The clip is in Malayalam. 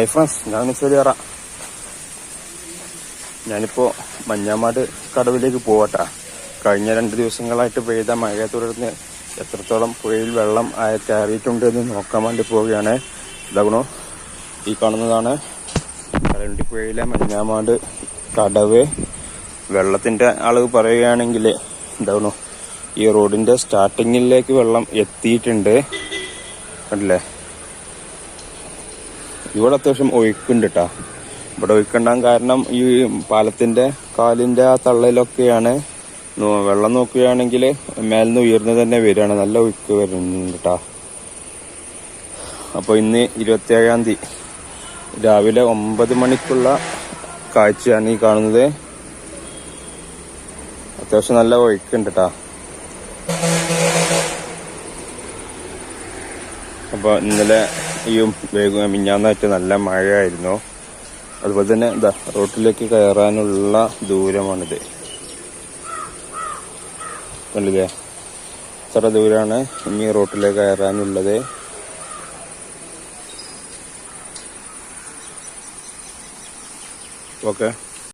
ഹായ് ഫ്രണ്ട്സ് ഞാൻ ചെറിയറ ഞാനിപ്പോ മഞ്ഞാമാട് കടവിലേക്ക് പോവട്ടാ. കഴിഞ്ഞ രണ്ട് ദിവസങ്ങളായിട്ട് പെയ്ത മഴയെ തുടർന്ന് എത്രത്തോളം പുഴയിൽ വെള്ളം കയറിയിട്ടുണ്ട് എന്ന് നോക്കാൻ വേണ്ടി പോവുകയാണ്. ഇതാകണോ ഈ കാണുന്നതാണ് കലണ്ടി പുഴയിലെ മഞ്ഞാമാട് കടവ്. വെള്ളത്തിന്റെ അളവ് പറയുകയാണെങ്കിൽ എന്താകണോ ഈ റോഡിന്റെ സ്റ്റാർട്ടിങ്ങിലേക്ക് വെള്ളം എത്തിയിട്ടുണ്ട്. കണ്ടില്ലേ? ഇവിടെ അത്യാവശ്യം ഒഴുക്കുണ്ട് കേട്ടാ ഇവിടെ ഒഴുക്കുണ്ടാകാൻ കാരണം ഈ പാലത്തിന്റെ കാലിന്റെ ആ തള്ളയിലൊക്കെയാണ് വെള്ളം നോക്കുകയാണെങ്കിൽ മേലിന്ന് ഉയർന്നു തന്നെ വരികയാണ്. നല്ല ഒഴുക്ക് വരുന്നുണ്ട് കേട്ടാ അപ്പൊ ഇന്ന് ഇരുപത്തിയേഴാം തീയതി രാവിലെ ഒമ്പത് മണിക്കുള്ള കാഴ്ചയാണ് ഈ കാണുന്നത്. അത്യാവശ്യം നല്ല ഒഴുക്കുണ്ട് കേട്ടാ അപ്പൊ ഇന്നലെ ഈ വേഗം മിഞ്ഞാന്നായിട്ട് നല്ല മഴയായിരുന്നു. അതുപോലെ തന്നെ എന്താ റോട്ടിലേക്ക് കയറാനുള്ള ദൂരമാണിത്. കണ്ടില്ലേ? ഇത്ര ദൂരമാണ് ഇനി റോട്ടിലേക്ക് കയറാനുള്ളത്. ഓക്കെ.